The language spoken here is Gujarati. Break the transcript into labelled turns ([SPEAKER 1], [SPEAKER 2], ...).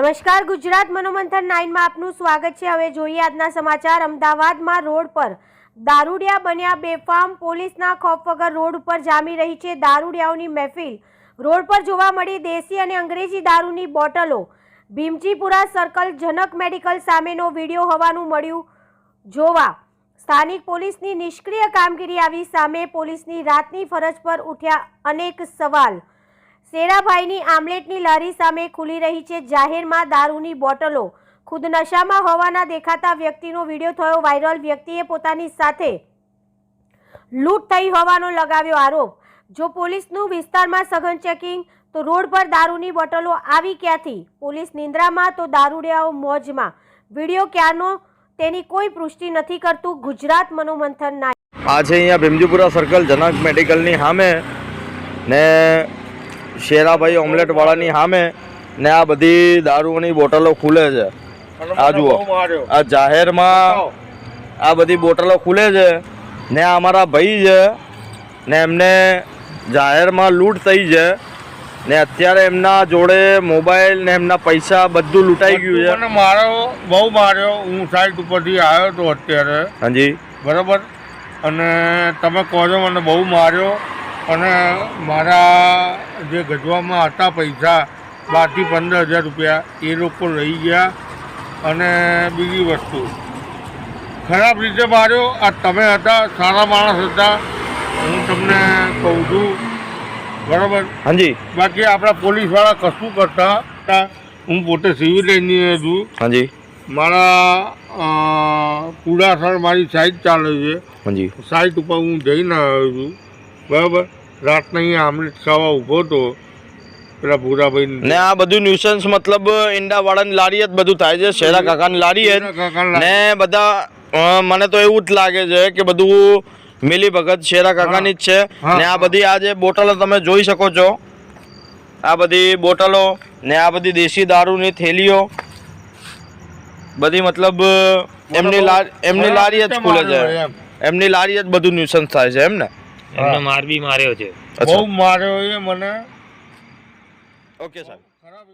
[SPEAKER 1] નમસ્કાર, ગુજરાત મનોમંથન નાઇનમાં આપનું સ્વાગત છે. હવે જોઈએ આજના સમાચાર. અમદાવાદમાં રોડ પર દારૂડિયા બન્યા બેફામ. પોલીસના ખોફ વગર રોડ ઉપર જામી રહી છે દારૂડિયાઓની મહેફિલ. રોડ પર જોવા મળી દેશી અને અંગ્રેજી દારૂની બોટલો. ભીમજીપુરા સર્કલ જનક મેડિકલ સામેનો વીડિયો હોવાનું મળ્યું જોવા. સ્થાનિક પોલીસની નિષ્ક્રિય કામગીરી આવી સામે પોલીસની રાતની ફરજ પર ઉઠ્યા અનેક સવાલ. શેરાભાઈની આમલેટની લારી સામે ખુલી રહી છે. જાહેરમાં દારૂની બોટલો ખુદ નશામાં હોવાના દેખાતા વ્યક્તિનો વીડિયો થયો વાયરલ. વ્યક્તિએ પોતાની સાથે લૂંટ થઈ હોવાનો લગાવ્યો આરોપ. જો પોલીસનું વિસ્તારમાં સઘન ચેકિંગ, તો રોડ પર દારૂની બોટલો આવી ક્યાંથી? પોલીસ નિંદ્રામાં, તો દારૂડિયાઓ મોજમાં. વીડિયો ક્યાંનો? તેની કોઈ પુષ્ટિ નથી કરતું. ગુજરાત મનોમંથન ના
[SPEAKER 2] આજે અહીંયા ભીમજીપુરા સર્કલ જનક મેડિકલની સામે ને શેરાભાઈ ઓમલેટવાળાની સામે ને આ બધી દારૂની બોટલો ખુલે છે. આ જુઓ. આ જાહેરમાં આ બધી બોટલો ખુલે છે ને અમારા ભાઈ છે ને એમને જાહેરમાં લૂંટ થઈ છે ને અત્યારે એમના જોડે મોબાઈલ ને એમના પૈસા બધું લૂંટાઈ ગયું છે.
[SPEAKER 3] મારો બહુ માર્યો. હું સાઈડ ઉપરથી આવ્યો તો અત્યારે.
[SPEAKER 2] હાજી.
[SPEAKER 3] બરાબર? અને તમે કહો છો મને બહુ માર્યો. અને મારા જે ગજવામાં હતા પૈસા બારથી પંદર હજાર રૂપિયા એ લોકો લઈ ગયા અને બીજી વસ્તુ. ખરાબ રીતે માર્યો. આ તમે હતા સારા માણસ હતા. હું તમને કહું છું બરાબર?
[SPEAKER 2] હાજી.
[SPEAKER 3] બાકી આપણા પોલીસવાળા કશું કરતા હતા. હું પોતે સિવિલ એન્જિનિયર છું.
[SPEAKER 2] હાજી.
[SPEAKER 3] મારા કુડાસર મારી સાઈટ ચાલે છે.
[SPEAKER 2] હાજી.
[SPEAKER 3] સાઈટ ઉપર હું જઈને આવ્યો છું. બરાબર? રાતના અહીંયા આમલેટ ખાવા ઊભો હતો. પેલા ભૂરાભાઈ
[SPEAKER 2] ને આ બધું ન્યુસન્સ મતલબ ઈંડાવાળાની લારી જ બધું થાય છે શેરા કાકાની લારી જ. ને બધા મને તો એવું જ લાગે છે કે બધું મિલી ભગત શેરા કાકાની જ છે. ને આ બધી આ જે બોટલો તમે જોઈ શકો છો. આ બધી બોટલો ને આ બધી દેશી દારૂની થેલીઓ. બધી મતલબ એમની લારી એમની લારી જ ખુલે છે. એમની લારી જ બધું ન્યુસન્સ થાય છે એમ ને?
[SPEAKER 4] એમને માર બી માર્યો છે.
[SPEAKER 3] બહુ માર્યો એ મને.
[SPEAKER 2] ઓકે સાહેબ.
[SPEAKER 3] ખરાબ